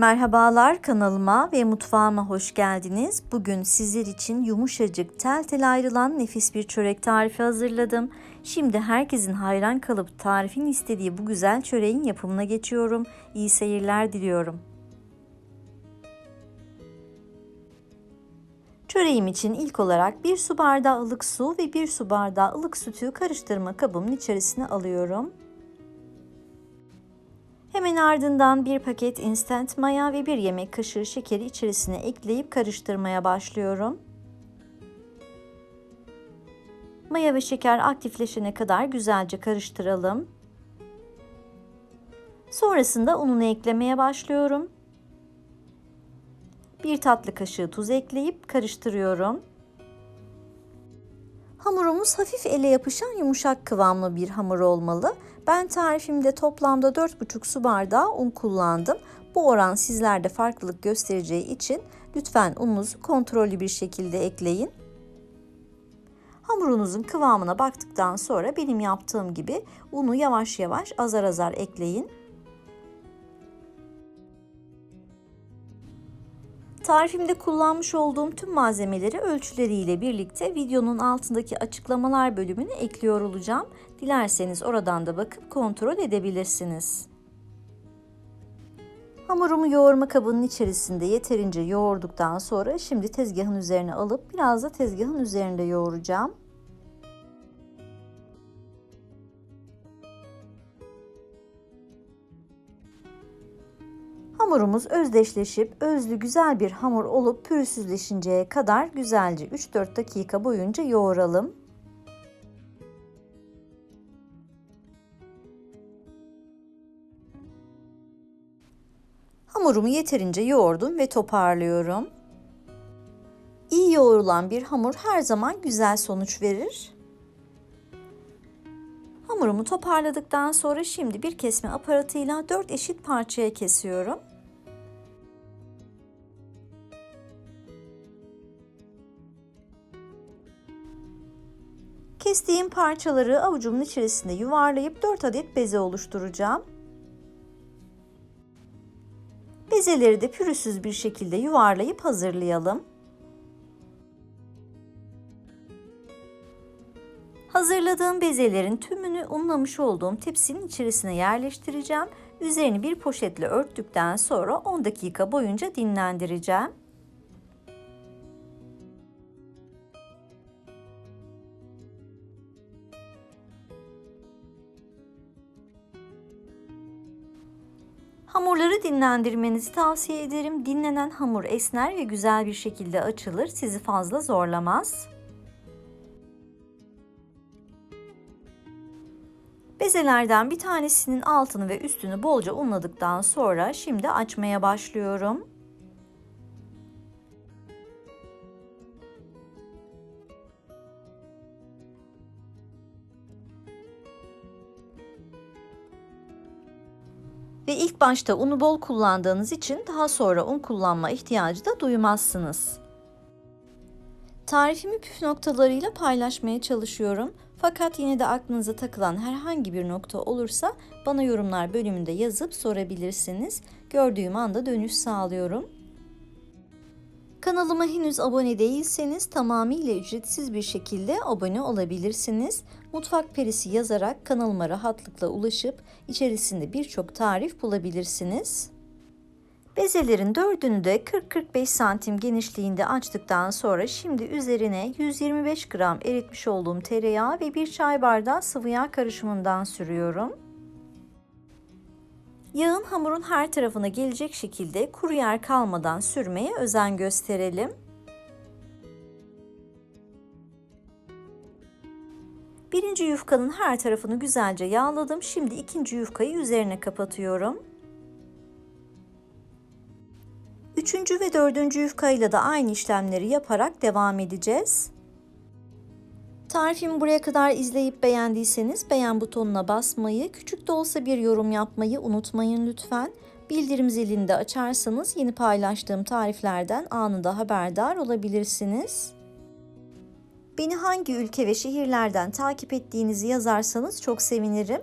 Merhabalar kanalıma ve mutfağıma hoş geldiniz. Bugün sizler için yumuşacık tel tel ayrılan nefis bir çörek tarifi hazırladım. Şimdi herkesin hayran kalıp tarifin istediği bu güzel çöreğin yapımına geçiyorum. İyi seyirler diliyorum. Çöreğim için ilk olarak bir su bardağı ılık su ve bir su bardağı ılık sütü karıştırma kabımın içerisine alıyorum. Hemen ardından bir paket instant maya ve bir yemek kaşığı şekeri içerisine ekleyip karıştırmaya başlıyorum. Maya ve şeker aktifleşene kadar güzelce karıştıralım. Sonrasında ununu eklemeye başlıyorum. Bir tatlı kaşığı tuz ekleyip karıştırıyorum. Hamurumuz hafif ele yapışan yumuşak kıvamlı bir hamur olmalı. Ben tarifimde toplamda 4,5 su bardağı un kullandım. Bu oran sizlerde farklılık göstereceği için lütfen ununuzu kontrollü bir şekilde ekleyin. Hamurunuzun kıvamına baktıktan sonra benim yaptığım gibi unu yavaş yavaş azar azar ekleyin. Tarifimde kullanmış olduğum tüm malzemeleri ölçüleriyle birlikte videonun altındaki açıklamalar bölümüne ekliyor olacağım. Dilerseniz oradan da bakıp kontrol edebilirsiniz. Hamurumu yoğurma kabının içerisinde yeterince yoğurduktan sonra şimdi tezgahın üzerine alıp biraz da tezgahın üzerinde yoğuracağım. Hamurumuz özdeşleşip özlü güzel bir hamur olup pürüzsüzleşinceye kadar güzelce 3-4 dakika boyunca yoğuralım. Hamurumu yeterince yoğurdum ve toparlıyorum. İyi yoğrulan bir hamur her zaman güzel sonuç verir. Hamurumu toparladıktan sonra şimdi bir kesme aparatıyla 4 eşit parçaya kesiyorum. Kestiğim parçaları avucumun içerisinde yuvarlayıp 4 adet beze oluşturacağım. Bezeleri de pürüzsüz bir şekilde yuvarlayıp hazırlayalım. Hazırladığım bezelerin tümünü unlamış olduğum tepsinin içerisine yerleştireceğim. Üzerini bir poşetle örttükten sonra 10 dakika boyunca dinlendireceğim. Hamurları dinlendirmenizi tavsiye ederim. Dinlenen hamur esner ve güzel bir şekilde açılır. Sizi fazla zorlamaz. Bezelerden bir tanesinin altını ve üstünü bolca unladıktan sonra şimdi açmaya başlıyorum. Ve ilk başta unu bol kullandığınız için daha sonra un kullanma ihtiyacı da duymazsınız. Tarifimi püf noktalarıyla paylaşmaya çalışıyorum. Fakat yine de aklınıza takılan herhangi bir nokta olursa bana yorumlar bölümünde yazıp sorabilirsiniz. Gördüğüm anda dönüş sağlıyorum. Kanalıma henüz abone değilseniz tamamıyla ücretsiz bir şekilde abone olabilirsiniz. Mutfak Perisi yazarak kanalıma rahatlıkla ulaşıp içerisinde birçok tarif bulabilirsiniz. Bezelerin dördünü de 40-45 santim genişliğinde açtıktan sonra şimdi üzerine 125 gram eritmiş olduğum tereyağı ve bir çay bardağı sıvı yağ karışımından sürüyorum. Yağın hamurun her tarafına gelecek şekilde kuru yer kalmadan sürmeye özen gösterelim. Birinci yufkanın her tarafını güzelce yağladım. Şimdi ikinci yufkayı üzerine kapatıyorum. Üçüncü ve dördüncü yufkayla da aynı işlemleri yaparak devam edeceğiz. Tarifimi buraya kadar izleyip beğendiyseniz beğen butonuna basmayı, küçük de olsa bir yorum yapmayı unutmayın lütfen. Bildirim zilini de açarsanız yeni paylaştığım tariflerden anında haberdar olabilirsiniz. Beni hangi ülke ve şehirlerden takip ettiğinizi yazarsanız çok sevinirim.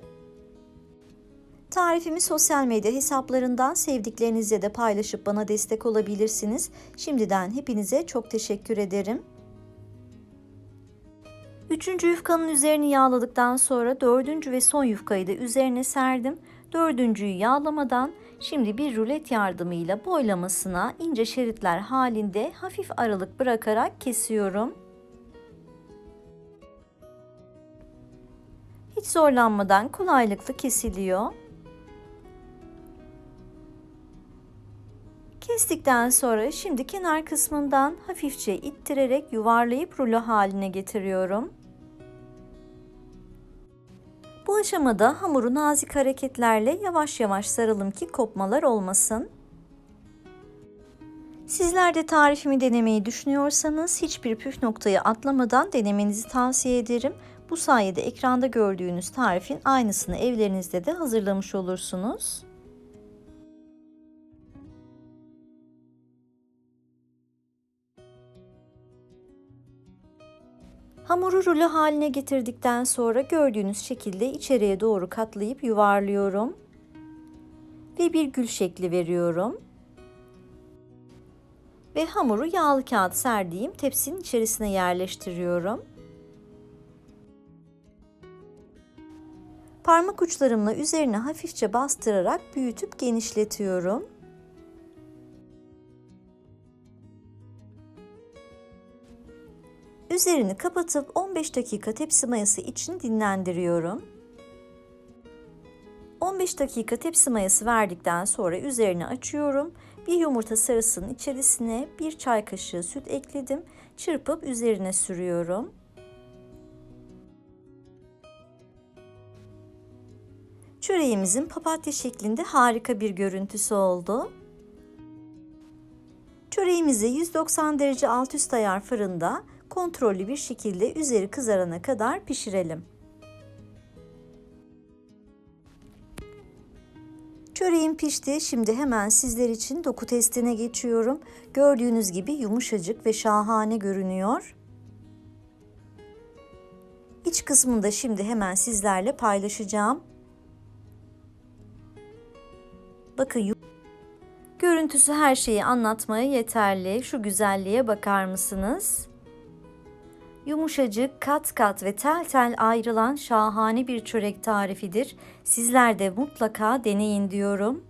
Tarifimi sosyal medya hesaplarından sevdiklerinizle de paylaşıp bana destek olabilirsiniz. Şimdiden hepinize çok teşekkür ederim. Üçüncü yufkanın üzerini yağladıktan sonra dördüncü ve son yufkayı da üzerine serdim. Dördüncüyü yağlamadan şimdi bir rulet yardımıyla boylamasına ince şeritler halinde hafif aralık bırakarak kesiyorum. Hiç zorlanmadan kolaylıkla kesiliyor. Kestikten sonra şimdi kenar kısmından hafifçe ittirerek yuvarlayıp rulo haline getiriyorum. Bu aşamada hamuru nazik hareketlerle yavaş yavaş saralım ki kopmalar olmasın. Sizler de tarifimi denemeyi düşünüyorsanız hiçbir püf noktayı atlamadan denemenizi tavsiye ederim. Bu sayede ekranda gördüğünüz tarifin aynısını evlerinizde de hazırlamış olursunuz. Hamuru rulo haline getirdikten sonra gördüğünüz şekilde içeriye doğru katlayıp yuvarlıyorum. Ve bir gül şekli veriyorum. Ve hamuru yağlı kağıt serdiğim tepsinin içerisine yerleştiriyorum. Parmak uçlarımla üzerine hafifçe bastırarak büyütüp genişletiyorum. Üzerini kapatıp 15 dakika tepsi mayası için dinlendiriyorum. 15 dakika tepsi mayası verdikten sonra üzerini açıyorum. Bir yumurta sarısının içerisine bir çay kaşığı süt ekledim. Çırpıp üzerine sürüyorum. Çöreğimizin papatya şeklinde harika bir görüntüsü oldu. Çöreğimizi 190 derece alt üst ayar fırında kontrollü bir şekilde üzeri kızarana kadar pişirelim. Çöreğim pişti. Şimdi hemen sizler için doku testine geçiyorum. Gördüğünüz gibi yumuşacık ve şahane görünüyor. İç kısmını da şimdi hemen sizlerle paylaşacağım. Bakın görüntüsü her şeyi anlatmaya yeterli. Şu güzelliğe bakar mısınız? Yumuşacık, kat kat ve tel tel ayrılan şahane bir çörek tarifidir. Sizler de mutlaka deneyin diyorum.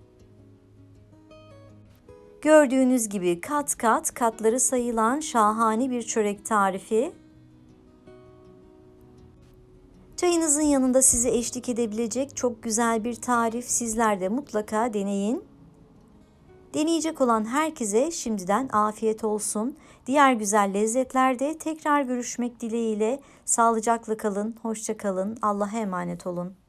Gördüğünüz gibi kat kat katları sayılan şahane bir çörek tarifi. Çayınızın yanında sizi eşlik edebilecek çok güzel bir tarif. Sizler de mutlaka deneyin. Deneyecek olan herkese şimdiden afiyet olsun. Diğer güzel lezzetlerde tekrar görüşmek dileğiyle. Sağlıcakla kalın, hoşça kalın. Allah'a emanet olun.